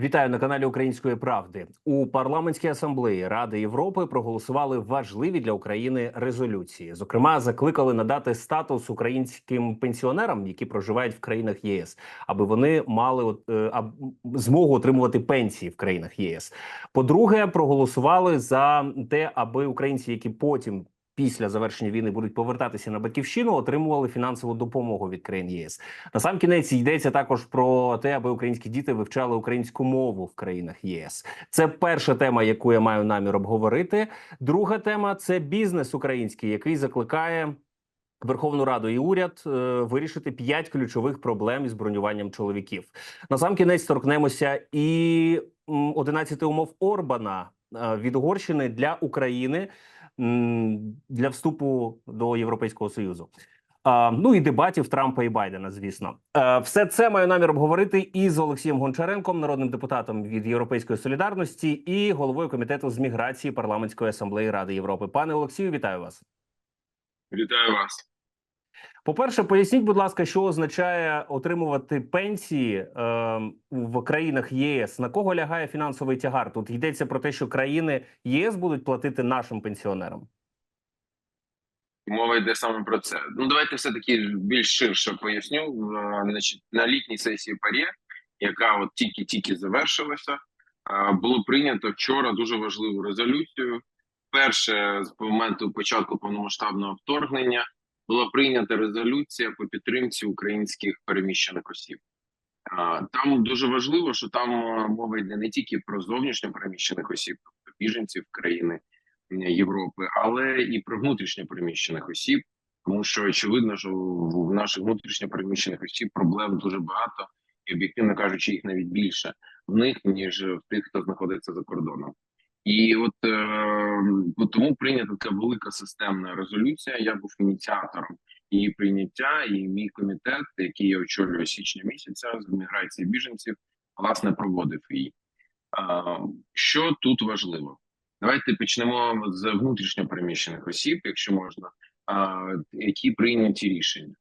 Вітаю на каналі Української правди. У парламентській асамблеї Ради Європи проголосували важливі для України резолюції. Зокрема, закликали надати статус українським пенсіонерам, які проживають в країнах ЄС, аби вони мали е, змогу отримувати пенсії в країнах ЄС. По-друге, проголосували за те, аби українці, які потім після завершення війни будуть повертатися на батьківщину, отримували фінансову допомогу від країн ЄС. На сам кінець йдеться також про те, аби українські діти вивчали українську мову в країнах ЄС. Це перша тема, яку я маю намір обговорити. Друга тема це бізнес український, який закликає. Верховну Раду і уряд е, вирішити п'ять ключових проблем із бронюванням чоловіків. На сам кінець торкнемося і м, 11 умов Орбана е, від Угорщини для України для вступу до Європейського союзу. Ну і дебатів Трампа і Байдена, звісно, Е, все це маю намір обговорити із Олексієм Гончаренком, народним депутатом від Європейської солідарності і головою комітету з міграції парламентської асамблеї Ради Європи. Пане Олексію, вітаю вас. Вітаю вас. По перше, поясніть, будь ласка, що означає отримувати пенсії е, в країнах ЄС. На кого лягає фінансовий тягар? Тут йдеться про те, що країни ЄС будуть платити нашим пенсіонерам. Мова йде саме про це. Ну давайте все таки більш ширше поясню. Е, Значить, на літній сесії ПАРЄ, яка от тільки-тільки завершилася, е, було прийнято вчора дуже важливу резолюцію. Перше з моменту початку повномасштабного вторгнення була прийнята резолюція по підтримці українських переміщених осіб. Е, Там дуже важливо, що там е, мова йде не тільки про зовнішньо переміщених осіб, тобто біженців країни. Європи, але і про внутрішньо переміщених осіб, тому що очевидно, що в наших внутрішньо переміщених осіб проблем дуже багато, і об'єктивно кажучи, їх навіть більше в них ніж в тих, хто знаходиться за кордоном. І от е, тому прийнята така велика системна резолюція. Я був ініціатором її прийняття, і мій комітет, який я очолюю січня місяця з міграції біженців, власне проводив її. Е, що тут важливо? Давайте почнемо з внутрішньо переміщених осіб, якщо можна, а, які прийняті рішення.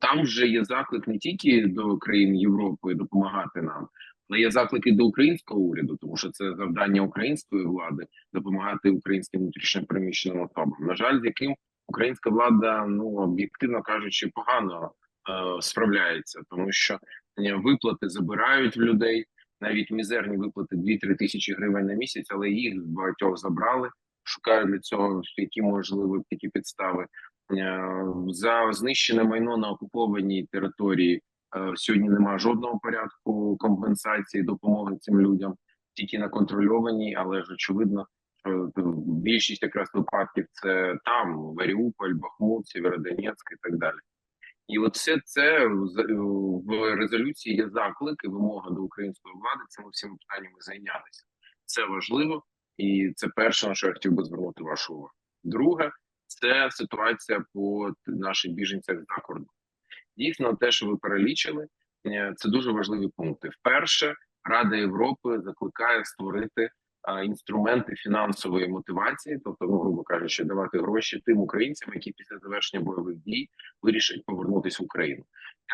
Там вже є заклик не тільки до країн Європи допомагати нам, але є заклики до українського уряду, тому що це завдання української влади допомагати українським внутрішньо переміщеним особам. На жаль, з яким українська влада, ну об'єктивно кажучи, погано е, справляється, тому що е, виплати забирають в людей навіть мізерні виплати 2-3 тисячі гривень на місяць, але їх багатьох забрали. Шукають для цього які можливі такі підстави Е, за знищене майно на окупованій території. Е, Сьогодні немає жодного порядку компенсації допомоги цим людям, тільки на контрольованій, але ж очевидно, що більшість якраз випадків це там Маріуполь, Бахмут, Сєвєродонецьк і так далі. І от все це в- в резолюції є заклик і вимога до української влади цими всіма питаннями зайнятися. Це важливо, і це перше, на що я хотів би звернути вашу увагу. Друге, це ситуація по наших біженцях за кордоном. Дійсно, те, що ви перелічили, е, це дуже важливі пункти. Вперше Рада Європи закликає створити інструменти фінансової мотивації, тобто, ну грубо кажучи, давати гроші тим українцям, які після завершення бойових дій вирішать повернутися в Україну.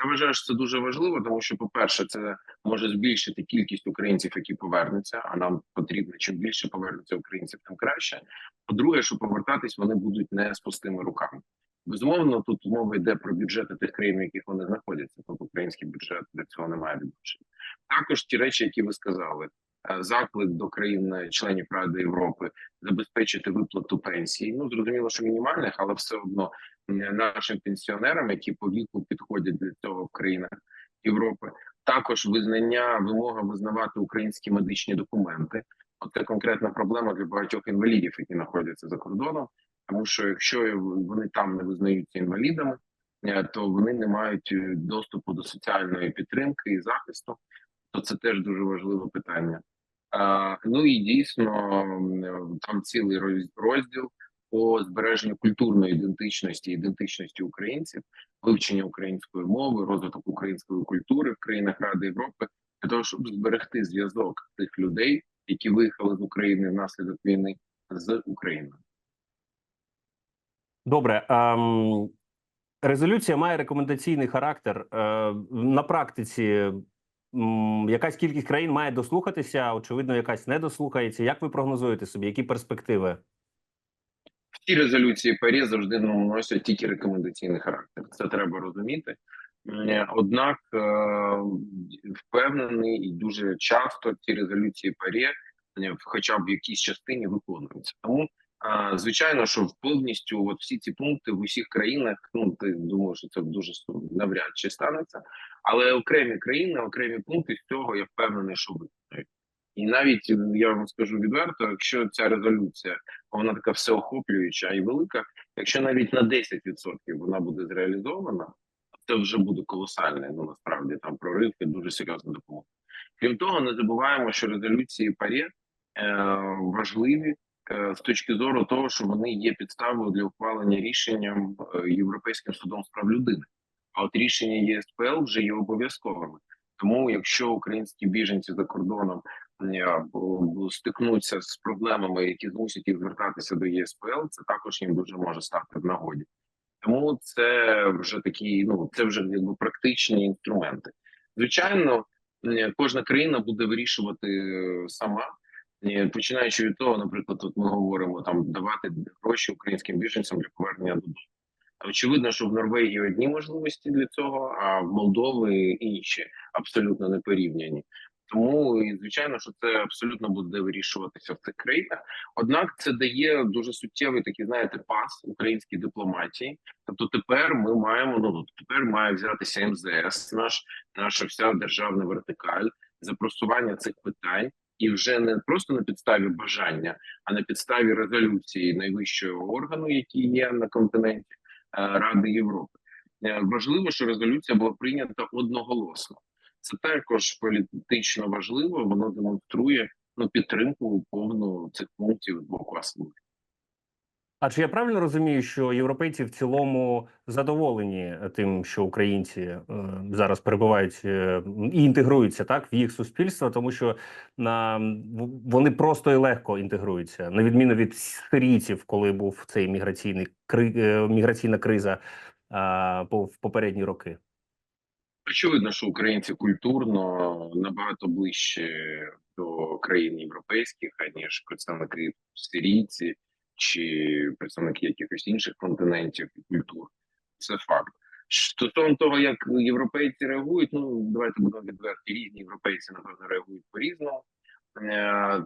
Я вважаю, що це дуже важливо, тому що, по перше, це може збільшити кількість українців, які повернуться. А нам потрібно чим більше повернуться українців, тим краще. По-друге, що повертатись вони будуть не з пустими руками. Безумовно, тут мова йде про бюджети тих країн, в яких вони знаходяться. Тобто український бюджет для цього не має відношення. Також ті речі, які ви сказали, Е, заклик до країн-членів Ради Європи забезпечити виплату пенсій. Ну зрозуміло, що мінімальних, але все одно нашим пенсіонерам, які по віку підходять для цього в країнах Європи, також визнання вимога визнавати українські медичні документи. Оце конкретна проблема для багатьох інвалідів, які знаходяться за кордоном. Тому що якщо вони там не визнаються інвалідами, е, то вони не мають е, доступу до соціальної підтримки і захисту. То це теж дуже важливе питання. Ну і дійсно там цілий розділ по збереженню культурної ідентичності, ідентичності українців, вивчення української мови, розвиток української культури в країнах Ради Європи для того, щоб зберегти зв'язок тих людей, які виїхали з України внаслідок війни з Україною. Добре. ем, резолюція має рекомендаційний характер. Е, на практиці м, якась кількість країн має дослухатися, очевидно, якась не дослухається. Як ви прогнозуєте собі? Які перспективи? Всі резолюції ПАРЄ завжди носять тільки рекомендаційний характер. Це треба розуміти. Е, Однак е, впевнений і дуже часто ці резолюції ПАРЄ е, хоча б в якійсь частині виконуються. Тому звичайно, що повністю от всі ці пункти в усіх країнах. Ну ти думаю, що це дуже навряд чи станеться, але окремі країни, окремі пункти з цього я впевнений, що виконують. І навіть я вам скажу відверто, якщо ця резолюція вона така всеохоплююча і велика. Якщо навіть на 10% вона буде зреалізована, це вже буде колосальний. Ну насправді там прорив і дуже серйозна допомога. Крім того, не забуваємо, що резолюції ПАРЄ е, важливі з точки зору того, що вони є підставою для ухвалення рішенням е, Європейським судом з прав людини. А от рішення ЄСПЛ вже є обов'язковими. Тому, якщо українські біженці за кордоном е, стикнуться з проблемами, які змусять їх звертатися до ЄСПЛ, це також їм дуже може стати в нагоді. Тому це вже такі, ну це вже якби практичні інструменти. Звичайно, е, кожна країна буде вирішувати е, сама, Е, починаючи від того, наприклад, тут ми говоримо там давати гроші українським біженцям для повернення додому. Очевидно, що в Норвегії одні можливості для цього, а в Молдови інші абсолютно не порівняні. Тому і звичайно, що це абсолютно буде вирішуватися в цих країнах. Однак це дає дуже суттєвий такий, знаєте, пас українській дипломатії. Тобто, тепер ми маємо ну тепер має взятися МЗС, наш наша вся державна вертикаль за просування цих питань, і вже не просто на підставі бажання, а на підставі резолюції найвищого органу, який є на континенті е, Ради Європи. Е, Важливо, що резолюція була прийнята одноголосно. Це також політично важливо. Воно демонструє ну підтримку повну цих пунктів двох асамблеї. А чи я правильно розумію, що європейці в цілому задоволені тим, що українці е, зараз перебувають е, і інтегруються так в їх суспільство, тому що на вони просто і легко інтегруються, на відміну від сирійців, коли був цей міграційний кри, е, міграційна криза по в попередні роки. Очевидно, що українці культурно набагато ближче до країн європейських, аніж представники сирійці чи представники якихось інших континентів і культур. Це факт. Стосовно того, як європейці реагують, ну давайте будемо відверті. Різні європейці напевно реагують по різному.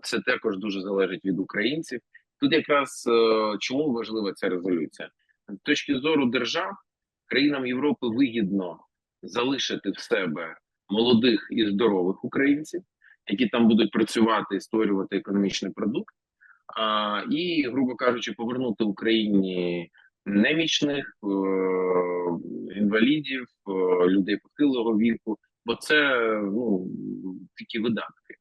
Це також дуже залежить від українців. Тут якраз е, чому важлива ця резолюція з точки зору держав, країнам Європи вигідно залишити в себе молодих і здорових українців, які там будуть працювати і створювати економічний продукт, а, і, грубо кажучи, повернути Україні немічних е, інвалідів, е, людей похилого віку, бо це ну такі видатки.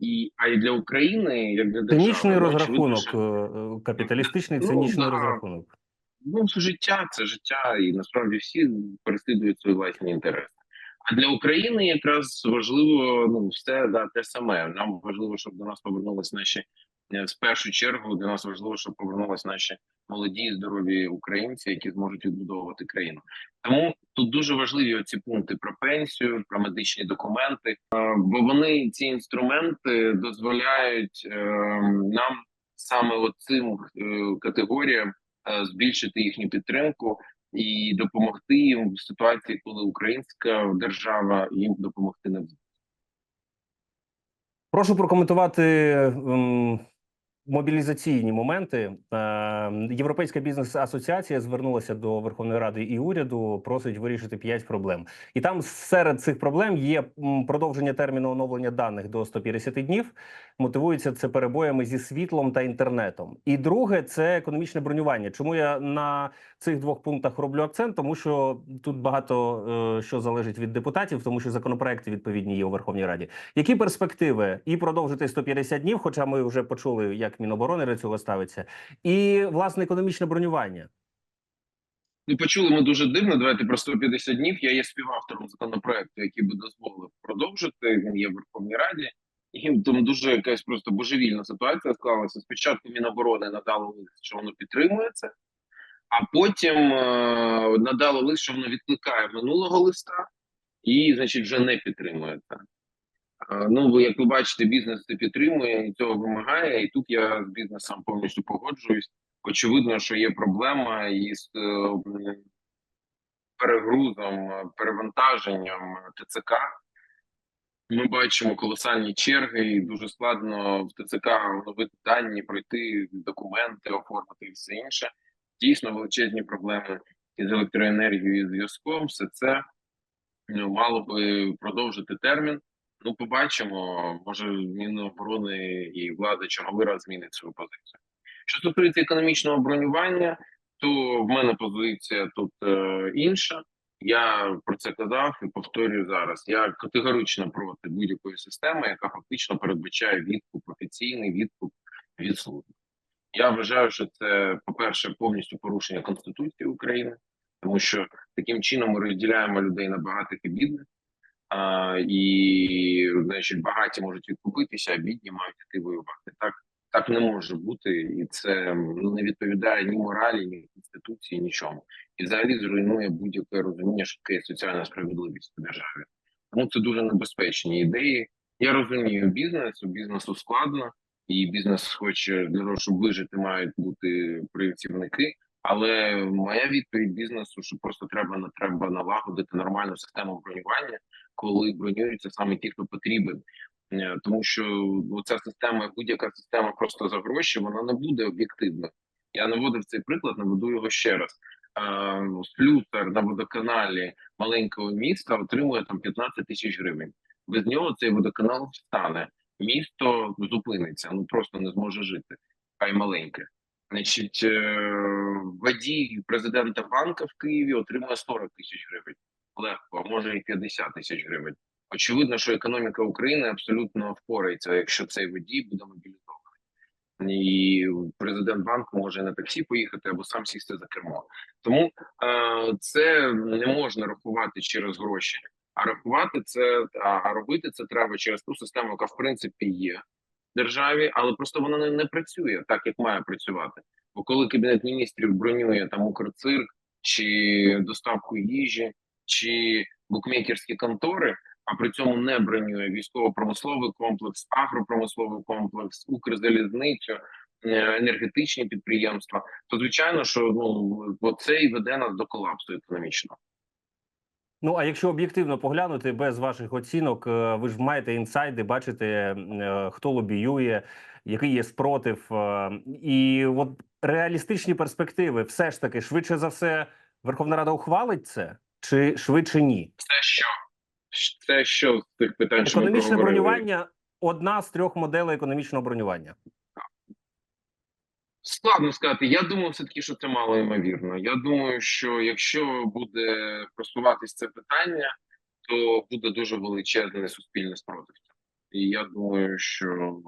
І а й для України, як для держави, Цинічний ну, розрахунок, очевидно, що- е, е, капіталістичний Ну, цинічний да. розрахунок. Ну, це життя, це життя, і насправді всі переслідують свої власні інтереси. А для України якраз важливо ну все да те саме. Нам важливо, щоб до нас повернулись наші е, в першу чергу. Для нас важливо, щоб повернулись наші молоді здорові українці, які зможуть відбудовувати країну. Тому тут дуже важливі оці пункти про пенсію, про медичні документи, е, бо вони ці інструменти дозволяють е, нам саме оцим е, категоріям е, збільшити їхню підтримку і допомогти їм в ситуації, коли українська держава їм допомогти не буде. Прошу прокоментувати ем, мобілізаційні моменти. Е, Європейська бізнес-асоціація звернулася до Верховної Ради і уряду, просить вирішити п'ять проблем. І там серед цих проблем є продовження терміну оновлення даних до 150 днів. Мотивується це перебоями зі світлом та інтернетом. І друге це економічне бронювання. Чому я на цих двох пунктах роблю акцент? Тому що тут багато е, що залежить від депутатів, тому що законопроекти відповідні є у Верховній Раді. Які перспективи і продовжити 150 днів? Хоча ми вже почули, як Міноборони до цього ставиться, і власне економічне бронювання. Ну, почули ми дуже дивно. Давайте про 150 днів. Я є співавтором законопроекту, який би дозволив продовжити. Він є в Верховній Раді, і там дуже якась просто божевільна ситуація склалася. Спочатку Міноборони надало лист, що воно підтримує це, а потім е, надало лист, що воно відкликає минулого листа. і, значить, вже не підтримує це. Е, Ну, ви, як ви бачите, бізнес це підтримує і цього вимагає. І тут я з бізнесом повністю погоджуюсь. Очевидно, що є проблема із е, перегрузом, е, перевантаженням ТЦК. Ми бачимо колосальні черги, і дуже складно в ТЦК оновити дані, пройти документи, оформити і все інше. Дійсно величезні проблеми із електроенергією і зв'язком. Все це ну, мало би продовжити термін. Ну, побачимо. Може, Міноборони і влада черговий раз змінить свою позицію. Що стосується економічного бронювання, то в мене позиція тут е, інша. Я про це казав і повторюю зараз. Я категорично проти будь-якої системи, яка фактично передбачає відкуп, офіційний відкуп від служби. Я вважаю, що це, по-перше, повністю порушення Конституції України, тому що таким чином ми розділяємо людей на багатих і бідних. А, і значить, багаті можуть відкупитися, а бідні мають іти воювати. Так так не може бути, і це ну, не відповідає ні моралі, ні конституції, нічому. І взагалі зруйнує будь-яке розуміння, що таке соціальна справедливість в державі. Тому це дуже небезпечні ідеї. Я розумію бізнес, у бізнесу складно, і бізнес хоче для того, щоб вижити, мають бути працівники. Але моя відповідь бізнесу, що просто треба треба налагодити нормальну систему бронювання, коли бронюються саме ті, хто потрібен. Е, Тому що ця система, будь-яка система просто за гроші, вона не буде об'єктивною. Я наводив цей приклад, наведу його ще раз. Слюсар на водоканалі маленького міста отримує там 15 тисяч гривень. Без нього цей водоканал встане. Місто зупиниться, ну просто не зможе жити. Хай маленьке. Значить, е, водій президента банка в Києві отримує 40 тисяч гривень. Легко, а може і 50 тисяч гривень. Очевидно, що економіка України абсолютно впорається, якщо цей водій буде мобілізований. І президент банку може на таксі поїхати або сам сісти за кермо. Тому е, це не можна рахувати через гроші, а рахувати це а робити це треба через ту систему, яка в принципі є в державі, але просто вона не, не працює так, як має працювати. Бо коли кабінет міністрів бронює там Укрцирк чи доставку їжі, чи букмекерські контори, а при цьому не бронює військово-промисловий комплекс, агропромисловий комплекс, Укрзалізницю, е, енергетичні підприємства, то звичайно, що ну це і веде нас до колапсу економічного. Ну а якщо об'єктивно поглянути без ваших оцінок, е, ви ж маєте інсайди, бачите, е, хто лобіює, який є спротив, і от реалістичні перспективи, все ж таки, швидше за все, Верховна Рада ухвалить це, чи швидше ні? Це що? Це що з тих питань, що економічне проговорили? бронювання одна з трьох моделей економічного бронювання. Складно сказати. Я думаю, все таки, що це мало ймовірно. Я думаю, що якщо буде просуватись це питання, то буде дуже величезний суспільний спротив. І я думаю, що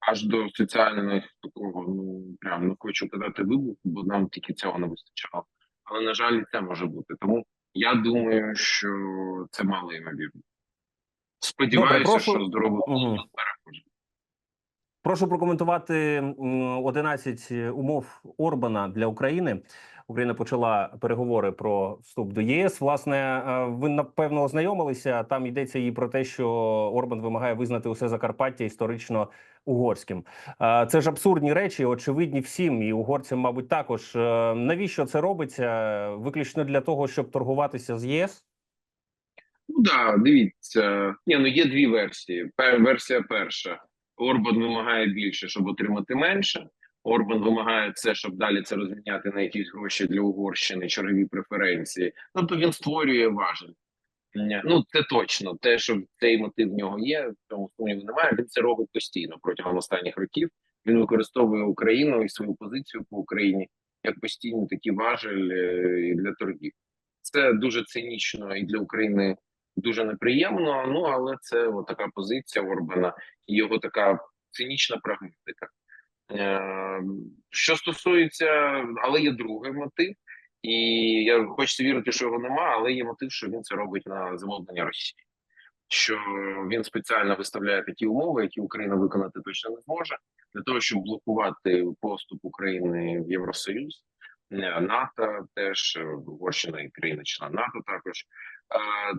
аж до соціального такого, ну прям не хочу казати вибуху, бо нам тільки цього не вистачало. Але на жаль, це може бути. Тому я думаю, що це мало ймовірно. Сподіваюся, Добре, прошу. що здорово перехоже. Прошу прокоментувати м, 11 умов Орбана для України. Україна почала переговори про вступ до ЄС. Власне, е, ви напевно ознайомилися. Там йдеться і про те, що Орбан вимагає визнати усе Закарпаття історично угорським. Е, Це ж абсурдні речі, очевидні всім, і угорцям, мабуть, також. Е, Навіщо це робиться? Виключно для того, щоб торгуватися з ЄС? Ну да, дивіться. Ні, ну є дві версії. Версія перша. Орбан вимагає більше, щоб отримати менше. Орбан вимагає це, щоб далі це розміняти на якісь гроші для Угорщини, чергові преференції. Тобто він створює важель. Ну це точно. Те, що цей мотив в нього є, в цьому сумніву немає. Він це робить постійно протягом останніх років. Він використовує Україну і свою позицію по Україні як постійний такий важель е, для торгів. Це дуже цинічно і для України дуже неприємно. Ну але це така позиція Орбана і його така цинічна прагматика. Е, Що стосується, але є другий мотив, і я хочеться вірити, що його нема, але є мотив, що він це робить на замовлення Росії. Що він спеціально виставляє такі умови, які Україна виконати точно не зможе, для того, щоб блокувати поступ України в Євросоюз, е, НАТО теж е, Угорщина і країна член НАТО також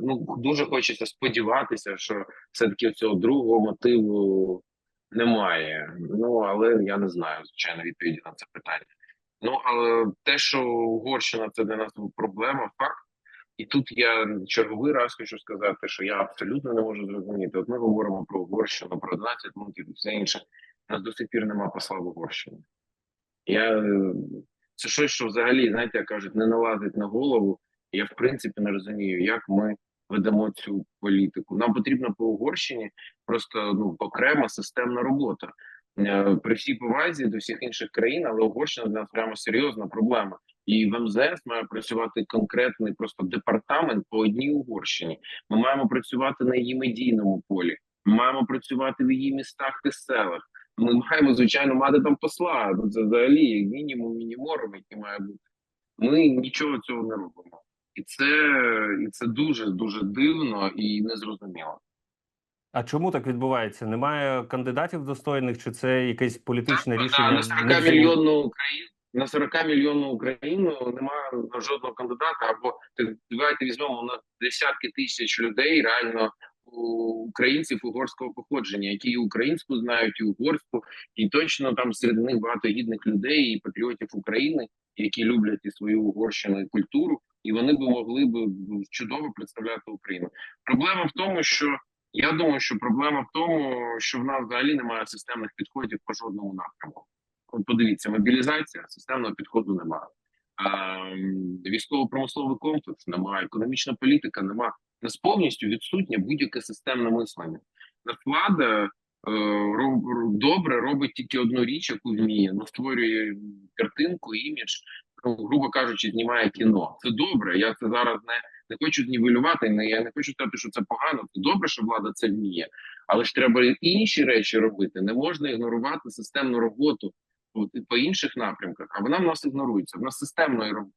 ну дуже хочеться сподіватися, що все-таки цього другого мотиву немає. Ну але я не знаю звичайно відповіді на це питання. Ну але те, що Угорщина це для нас проблема, факт. І тут я черговий раз хочу сказати, що я абсолютно не можу зрозуміти. От ми говоримо про Угорщину, про 11 пунктів і все інше. У нас до сих пір нема посла в Угорщині. Я це щось, що взагалі, знаєте, як кажуть, не налазить на голову. Я в принципі не розумію, як ми ведемо цю політику. Нам потрібна по Угорщині просто ну окрема системна робота. Е, При всій повазі до всіх інших країн, але Угорщина для нас прямо серйозна проблема. І в МЗС має працювати конкретний просто департамент по одній Угорщині. Ми маємо працювати на її медійному полі. Ми маємо працювати в її містах та селах. Ми маємо звичайно мати там посла. Ну це взагалі мінімум мінімором, який має бути. Ми нічого цього не робимо, і це і це дуже дуже дивно і незрозуміло. А чому так відбувається? Немає кандидатів достойних, чи це якесь політичне Так, рішення? на 40 не взаєм- мільйонну Україну на 40 мільйонну Україну немає жодного кандидата. Або давайте візьмемо на десятки тисяч людей, реально українців угорського походження, які і українську знають, і угорську, і точно там серед них багато гідних людей і патріотів України, які люблять і свою угорщину і культуру, і вони би могли б чудово представляти Україну. Проблема в тому, що я думаю, що проблема в тому, що в нас взагалі немає системних підходів по жодному напрямку. Подивіться, мобілізація системного підходу немає. Ем, Військово-промисловий комплекс немає, економічна політика немає. Нас повністю відсутнє будь-яке системне мислення. Нас влада е, добре робить тільки одну річ, яку вміє, ну створює картинку, імідж, ну, грубо кажучи, знімає кіно. Це добре. Я це зараз не, не хочу знівелювати. Не я не хочу сказати, що це погано. Це добре, що влада це вміє, але ж треба інші речі робити. Не можна ігнорувати системну роботу по інших напрямках. А вона в нас ігнорується. В нас системної роб-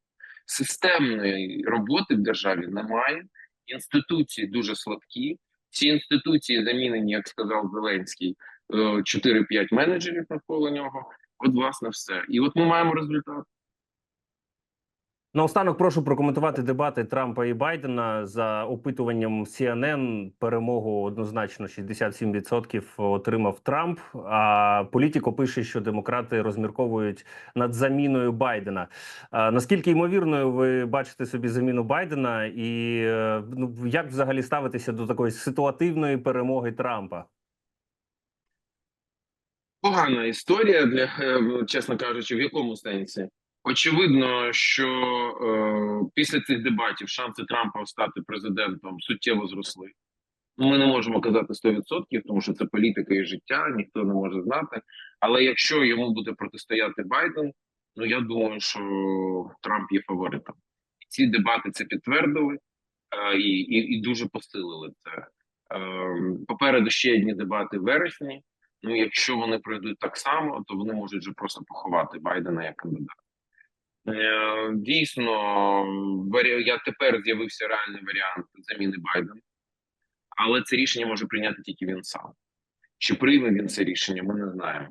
системної роботи в державі немає. Інституції дуже слабкі. Ці інституції замінені, як сказав Зеленський, е, 4-5 менеджерів навколо нього. От, власне, все. І от ми маємо результат. Наостанок прошу прокоментувати дебати Трампа і Байдена за опитуванням CNN. Перемогу однозначно 67% отримав Трамп. А політико пише, що демократи розмірковують над заміною Байдена. А, наскільки ймовірною ви бачите собі заміну Байдена, і е, ну як взагалі ставитися до такої ситуативної перемоги Трампа? Погана історія для е, чесно кажучи, в якому сенсі? Очевидно, що е, після цих дебатів шанси Трампа стати президентом суттєво зросли. Ну, Ми не можемо казати 100%, тому що це політика і життя, ніхто не може знати. Але якщо йому буде протистояти Байден, ну я думаю, що Трамп є фаворитом. Ці дебати це підтвердили е, і, і, і дуже посилили це. Е, попереду ще одні дебати в вересні. Ну, якщо вони пройдуть так само, то вони можуть вже просто поховати Байдена як кандидата. Е, Дійсно, я тепер з'явився реальний варіант заміни Байдена, але це рішення може прийняти тільки він сам. Чи прийме він це рішення, ми не знаємо.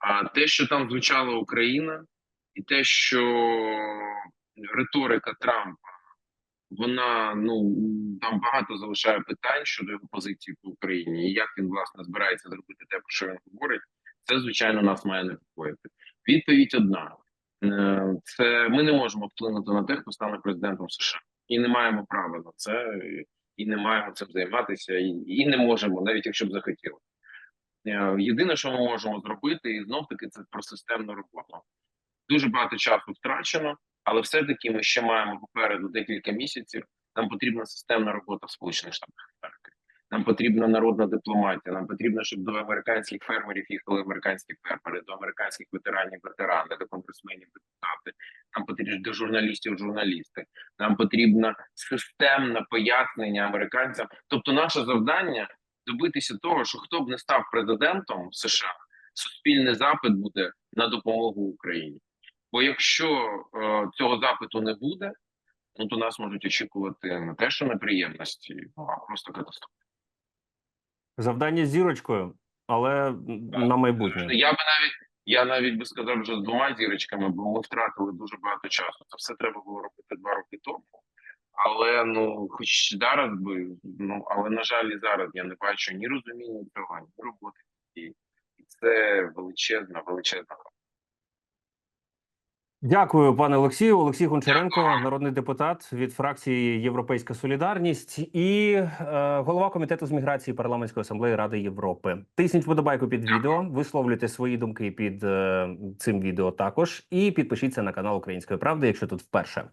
А те, що там звучала Україна, і те, що риторика Трампа, вона ну там багато залишає питань щодо його позиції по Україні, і як він власне збирається зробити те, про що він говорить, це звичайно нас має непокоїти. Відповідь одна: це ми не можемо вплинути на те, хто стане президентом США, і не маємо права на це, і не маємо цим займатися, і, і не можемо, навіть якщо б захотіли. Е, Єдине, що ми можемо зробити, і знов таки це про системну роботу. Дуже багато часу втрачено, але все-таки ми ще маємо попереду декілька місяців. Нам потрібна системна робота в Сполучених Штатах. Нам потрібна народна дипломатія. Нам потрібно, щоб до американських фермерів їхали американські фермери, до американських ветеранів ветерани, до конгресменів депутати. Нам потрібно до журналістів журналісти. Нам потрібно системне пояснення американцям. Тобто, наше завдання добитися того, що хто б не став президентом США, суспільний запит буде на допомогу Україні. Бо якщо е, цього запиту не буде, ну то нас можуть очікувати не те, що неприємності, а просто катастрофа. Завдання з зірочкою, але на майбутнє. Я би навіть я навіть би сказав вже з двома зірочками, бо ми втратили дуже багато часу. Це все треба було робити два роки тому. Але ну, хоч зараз би, ну але на жаль, і зараз я не бачу ні розуміння цього, ні роботи. І це величезна, величезна. Дякую, пане Олексію. Олексій Гончаренко, народний депутат від фракції Європейська Солідарність і е, голова комітету з міграції парламентської асамблеї Ради Європи. Тисніть вподобайку під відео, висловлюйте свої думки під е, цим відео також, і підпишіться на канал Української правди, якщо тут вперше.